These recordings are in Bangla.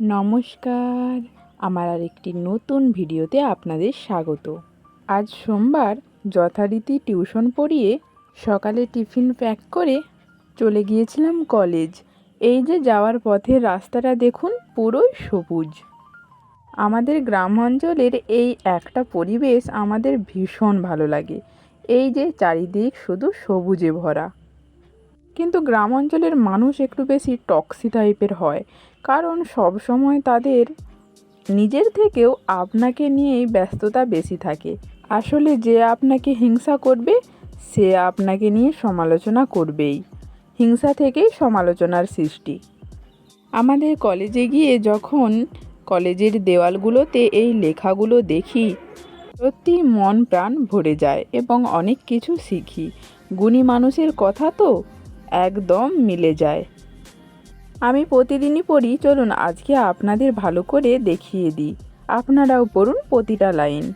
নমস্কার। আমার আর একটি নতুন ভিডিওতে আপনাদের স্বাগত। আজ সোমবার যথারীতি টিউশন পড়িয়ে সকালে টিফিন প্যাক করে চলে গিয়েছিলাম কলেজ। এই যে যাওয়ার পথের রাস্তাটা দেখুন, পুরোই সবুজ। আমাদের গ্রাম অঞ্চলের এই একটা পরিবেশ আমাদের ভীষণ ভালো লাগে। এই যে চারিদিক শুধু সবুজে ভরা। কিন্তু গ্রাম অঞ্চলের মানুষ একটু বেশি টক্সি টাইপের হয়। কারণ সব সময় তাদের নিজের থেকেও আপনাকে নিয়েই ব্যস্ততা বেশি থাকে। আসলে যে আপনাকে হিংসা করবে, সে আপনাকে নিয়ে সমালোচনা করবেই। হিংসা থেকেই সমালোচনার সৃষ্টি। আমাদের কলেজে গিয়ে যখন কলেজের দেওয়ালগুলোতে এই লেখাগুলো দেখি, সত্যি মন প্রাণ ভরে যায় এবং অনেক কিছু শিখি। গুণী মানুষের কথা তো একদম মিলে যায়। আমি প্রতিদিনই পড়ি। চলুন আজকে আপনাদের ভালো করে দেখিয়ে দিই। আপনারাও পড়ুন প্রতিটা লাইন।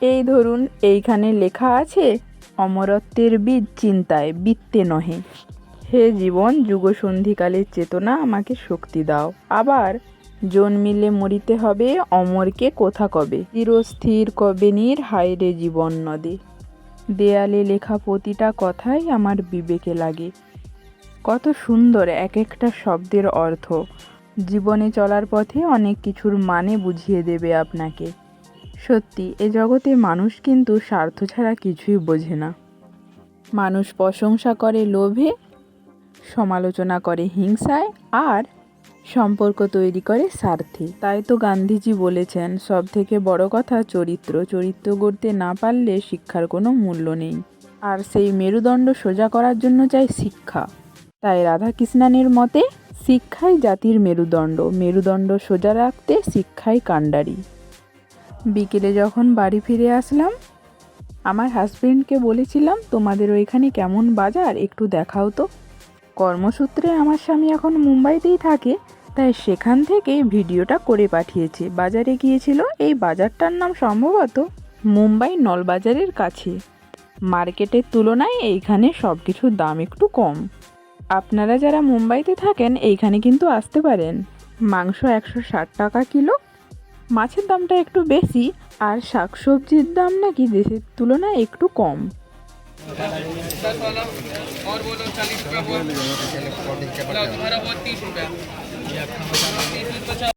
এই ধরুন, এইখানে লেখা আছে, অমরত্বের বীজ চিন্তায় বৃত্তে নহে। হে জীবন যুগসন্ধিকালের চেতনা আমাকে শক্তি দাও। আবার, জন্মিলে মরিতে হবে অমরকে কোথা কবে? চিরস্থির কবে নীর? হায়রে জীবন নদে। দেয়ালে লেখা প্রতিটা কথাই আমার বিবেকে লাগে। কত সুন্দর এক একটা শব্দের অর্থ। জীবনে চলার পথে অনেক কিছুর মানে বুঝিয়ে দেবে আপনাকে। সত্যি, এ জগতে মানুষ কিন্তু স্বার্থ ছাড়া কিছুই বোঝে না। মানুষ প্রশংসা করে লোভে, সমালোচনা করে হিংসায়, আর সম্পর্ক তৈরি করে স্বার্থে তাই তো গান্ধীজি বলেছেন সব থেকে বড় কথা চরিত্র। চরিত্র গড়তে না পারলে শিক্ষার কোনো মূল্য নেই। আর সেই মেরুদণ্ড সোজা করার জন্য চাই শিক্ষা। তাই রাধাকৃষ্ণানের মতে, শিক্ষাই জাতির মেরুদণ্ড। মেরুদণ্ড সোজা রাখতে শিক্ষাই কাণ্ডারি। বিকেলে যখন বাড়ি ফিরে আসলাম, আমার হাজবেন্ডকে বলেছিলাম, তোমাদের ওইখানে কেমন বাজার? একটু দেখাও তো। কর্মসূত্রে আমার স্বামী এখন মুম্বাইতেই থাকে, তাই সেখান থেকে ভিডিওটা করে পাঠিয়েছে। বাজারে গিয়েছিল, এই বাজারটার নাম সম্ভবত মুম্বাই নলবাজারের কাছে। মার্কেটের তুলনায় এইখানে সব কিছুর দাম একটু কম। আপনারা যারা মুম্বাইতে থাকেন, এইখানে কিন্তু আসতে পারেন। মাংস একশো ষাট টাকা কিলো। মাছের দামটা একটু বেশি, আর শাকসবজির দাম নাকি দেশের তুলনায় একটু কম। और बोलो चालीस रुपया बोल तुम्हारा बहुत तीस रुपया।